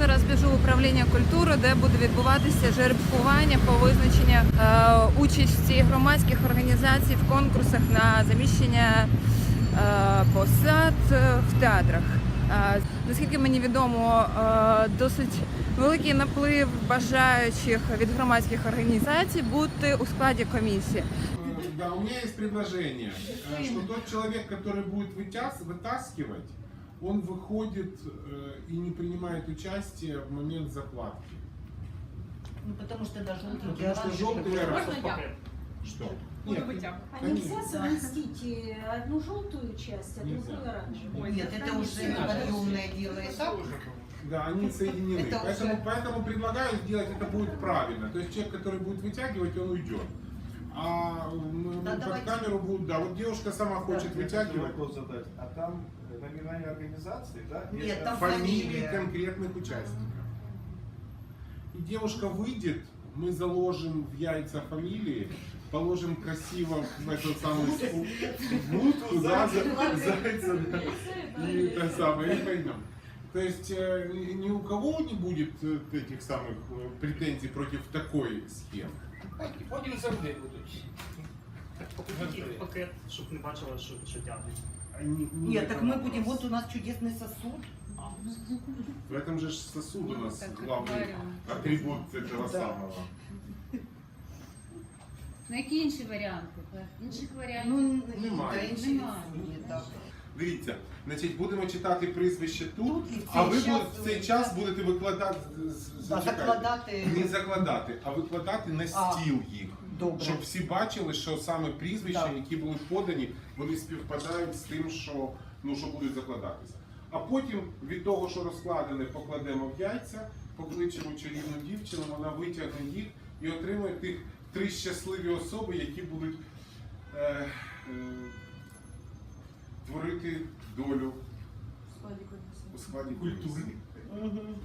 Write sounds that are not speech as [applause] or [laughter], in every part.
зараз біжу в управління культури, де буде відбуватися жеребкування по визначенню е, участі громадських організацій в конкурсах на заміщення е, посад е, в театрах. Е, наскільки мені відомо, е, досить великий наплив бажаючих від громадських організацій бути у складі комісії. Э, Да, у меня есть предложение, э, что тот человек, который будет вытяс- вытаскивать, он выходит э, и не принимает участие в момент закладки. Ну, потому что должно быть Потому что желтый Можно я? Что? Буду Нет, вытягивать. А нельзя совместить э, одну желтую часть, а Нельзя. другую оранжевую? Нет, это уже неподъемное дело. этап. Да, они соединены. Это Поэтому, уже- поэтому предлагаю сделать это будет правильно. То есть человек, который будет вытягивать, он уйдет. А м, Да, под давайте. камеру будут, да, вот девушка сама хочет вытягивать. вопрос задать. А там э, номинальные организации, да? Нет, Или там фамилии фамилия. конкретных участников. И девушка выйдет, мы заложим в яйца фамилии, положим красиво в эту самую су- будку, да, за- зайца, да, и это самое, и пойдем. То есть э, ни ни у кого не будет э, этих самых э, претензий против такой схемы. Потім завжди будуть. Покажіть пакет, щоб не бачила, що, що тягнуть. Они- не Нет, так это мы вопрос. будем, вот у нас чудесный сосуд. А, В этом же ж сосуд у нас Так, главный говорю. атрибут этого самого. Ну які інші варіанти? Інших варіантів Ну, Немає. да, інших Немає. нет, да. Дивіться, значить, будемо читати прізвище тут, Тут і в а ви час в цей час будете викладати з- зачекайте. закладати. не закладати, а викладати на А, стіл їх. Добре. Щоб всі бачили, що саме прізвища, Так. які були подані, вони співпадають з тим, що, ну, що будуть закладатися. А потім від того, що розкладене, покладемо в яйця, покличемо чарівну дівчину, вона витягне їх і отримує тих три щасливі особи, які будуть е, е, творити долю у складі культури.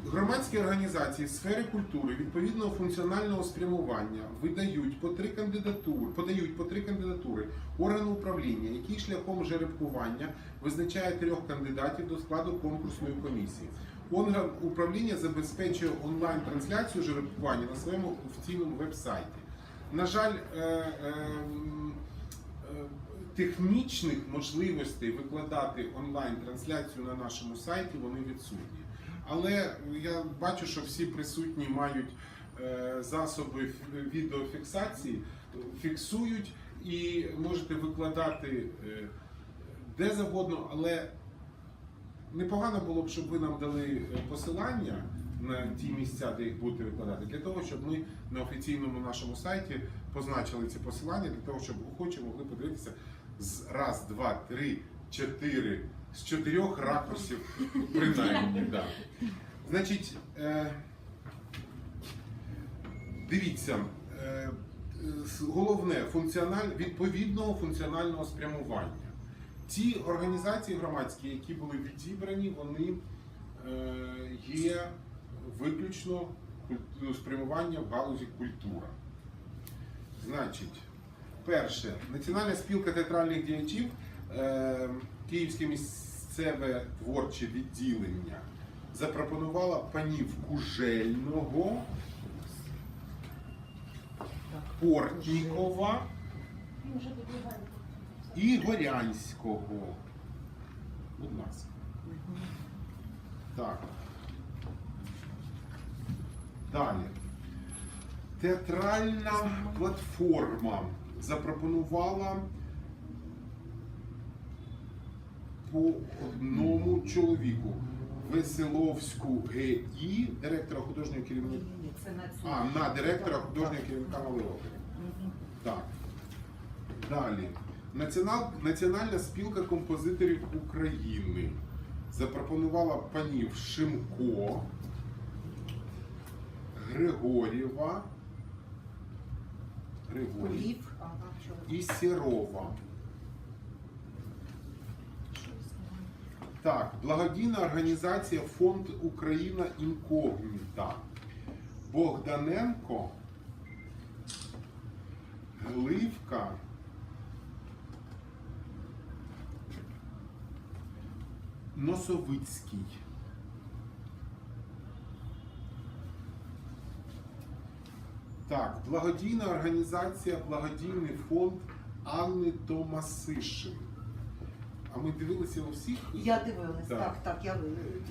Громадські організації в сфері культури відповідного функціонального спрямування видають по три кандидатури, подають по три кандидатури органу управління, який шляхом жеребкування визначає трьох кандидатів до складу конкурсної комісії. Орган управління забезпечує онлайн-трансляцію жеребкування на своєму офіційному веб-сайті. На жаль, е, е, технічних можливостей викладати онлайн-трансляцію на нашому сайті вони відсутні. Але я бачу, що всі присутні мають е, засоби відеофіксації, фіксують і можете викладати е, де завгодно, але непогано було б, щоб ви нам дали е, посилання на ті місця, де їх будете викладати, для того, щоб ми на офіційному нашому сайті позначили ці посилання, для того, щоб охочі могли подивитися з раз, два, три, чотири, з чотирьох ракурсів, принаймні. Да. Значить, е, дивіться, е, головне функціональ, відповідного функціонального спрямування. Ті організації громадські, які були відібрані, вони е, є виключно спрямування в галузі культура. Значить, перше, Національна спілка театральних діячів, е, Київське місцеве творче відділення запропонувала панів Кужельного, Портнікова. І Горянського. Будь ласка. Так. Далі. Театральна платформа запропонувала по одному чоловіку. Веселовську ГІ, директора художнього керівника. А, на директора художнього керівника Малої опери. Так. Далі. Націонал, Національна спілка композиторів України запропонувала панів Шимко, Григорєва, що? і Сірова. Так, благодійна організація Фонд Україна Інкогніта. Богданенко, Носовицький. Так, благодійна організація, благодійний фонд Анни Томасишин. А ми дивилися у всіх? Я дивилась, так, так. так я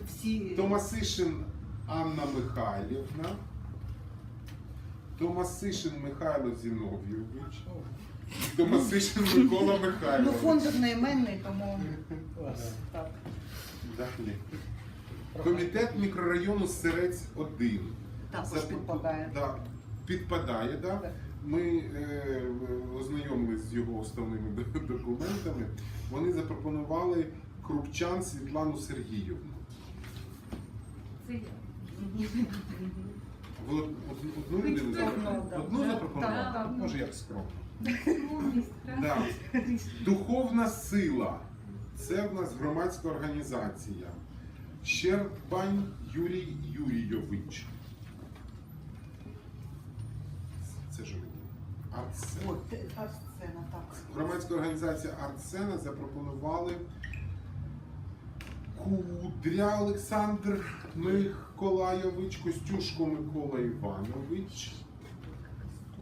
всі... Томасишин Анна Михайлівна. Томасишин Михайло Зіновійович. Томасишин Микола Михайлович. Ну, фонд одноіменний, тому. так. Далі. Комітет мікрорайону Серець 1. Також За- підпадає. Да, підпадає, да? Так. Ми е, ознайомились з його основними д- документами. Вони запропонували Крупчан Світлану Сергіївну. Це я. Ви од- одну людину запропонували? да. Одну запропонували? Так. Може, як скромно. Да. Духовна сила. Це в нас громадська організація. Щербань Юрій Юрійович. Це ж він. Артсцена. Так. Громадська організація Артсцена запропонували Кудря Олександр Миколайович, Костюшко Микола Іванович.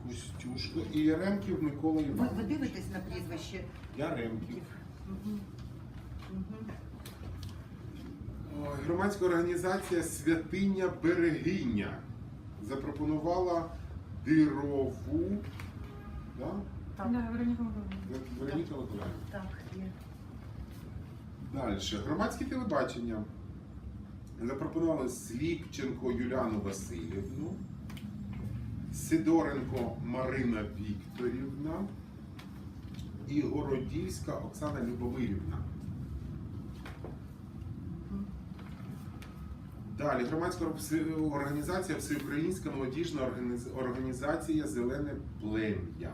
Костюшко і Яремків Микола Ви, ви дивитесь на прізвище? Яремків. Мгм. Ой, Громадська організація Святиня Берегиня запропонувала Дирову. Да? Так, Вероніка Миколаївна. так, є. Далі. Громадське телебачення запропонували Сліпченко Юліану Васильівну, Сидоренко Марина Вікторівна і Городівська Оксана Любомирівна. Далі громадська організація Всеукраїнська молодіжна організація Зелене плем'я.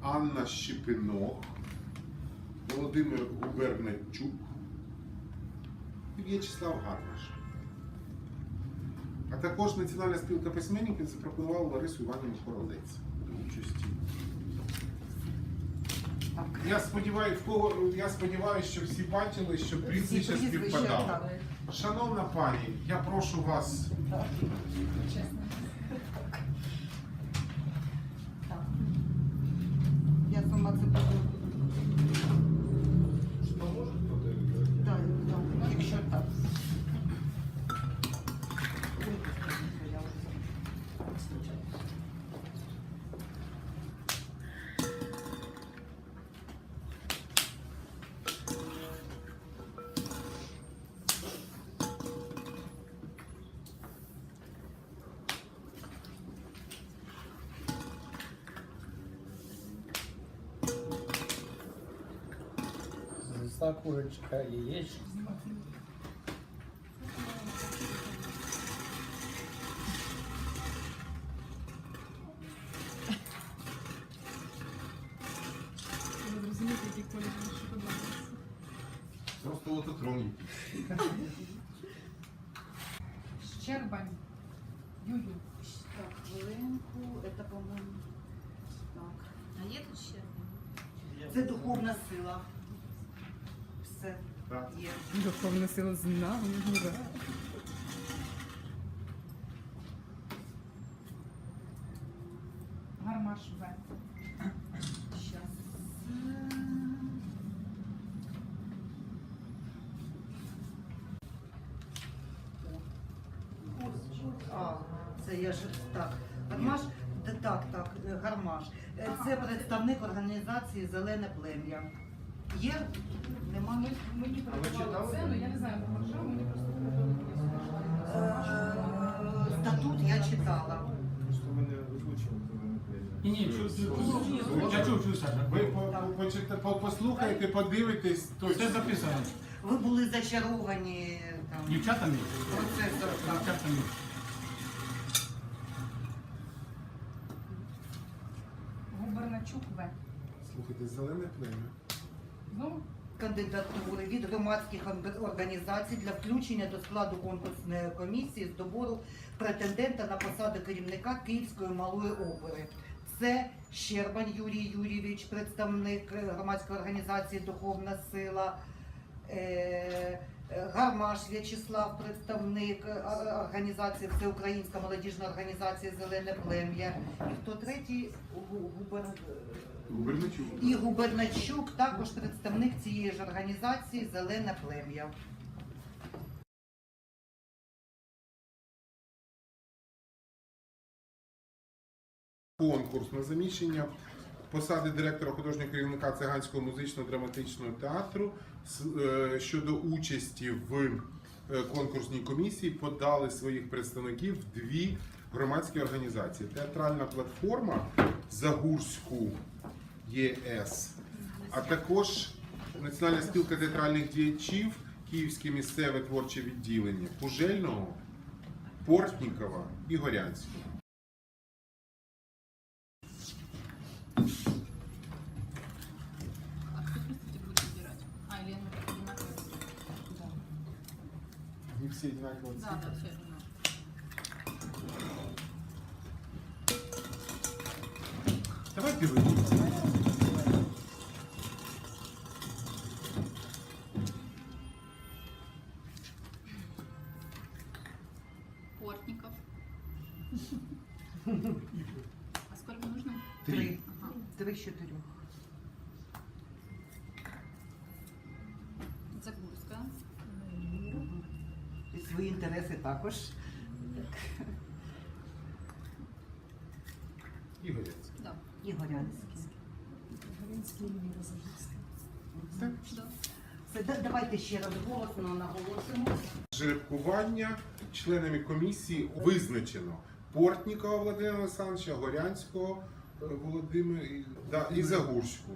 Анна Щепинох, Володимир Губернатчук і В'ячеслав Гармаш. А також Національна спілка письменників запропонувала Ларису Іванівну Королець до участі. Я сподіваюся, я сподіваюся, що всі бачили, що прізвища співпадало. співпадали. Шановна пані, я прошу вас. чесно. Так. Я сама це буду. Зайшла курочка, яєчко. Просто лототронні. Щербань. Юлю. Так, хвилинку, це, по-моєму. Так. А є тут ще? Це духовна сила. Все Так. є. Духовна сила знав. Гармаш В. Щас. А, це я ж так. Гармаш, так, так, е, гармаш. Е, Це представник організації Зелене плем'я. Є? Нема? Мені ви читали? це, ну я не знаю, про мені просто Е, Статут я читала. Вы не озвучили? Ні, ні, чув, чув, чув. Я чув, чув, Саша. Ви по- по- по- послухайте, подивитесь Все точно. записано. Ви були зачаровані там Дівчатами? процесом. так. Дівчатами. Губерначук В. Слухайте, зелене плем'я. Кандидатури від громадських організацій для включення до складу конкурсної комісії з добору претендента на посаду керівника Київської малої опери. Це Щербань Юрій Юрійович, представник е, громадської організації Духовна сила. Е, Е, Гармаш В'ячеслав, представник е, організації Всеукраїнська молодіжна організація Зелене плем'я. І хто третій? Губер... Губерначук. І Губерначук, також представник цієї ж організації Зелене плем'я. конкурс на заміщення посади директора художнього керівника циганського музично-драматичного театру е, щодо участі в е, конкурсній комісії подали своїх представників дві громадські організації: театральна платформа Загурську ЄС, а також Національна спілка театральних діячів, Київське місцеве творче відділення Пужельного, Портнікова і Горянського. Все одинаково Да, да, все одинаково. Давайте выберем. Портников. [laughs] А сколько нужно? Три. Ага. Три з чотирьох. Також. І Горянський. Да. І Горянський. Все. Да. Це да- давайте ще раз голосно наголосимо. Жеребкування членами комісії визначено Портнікова Володимира Олександровича, Горянського е, Володимира і, да, і Загурську.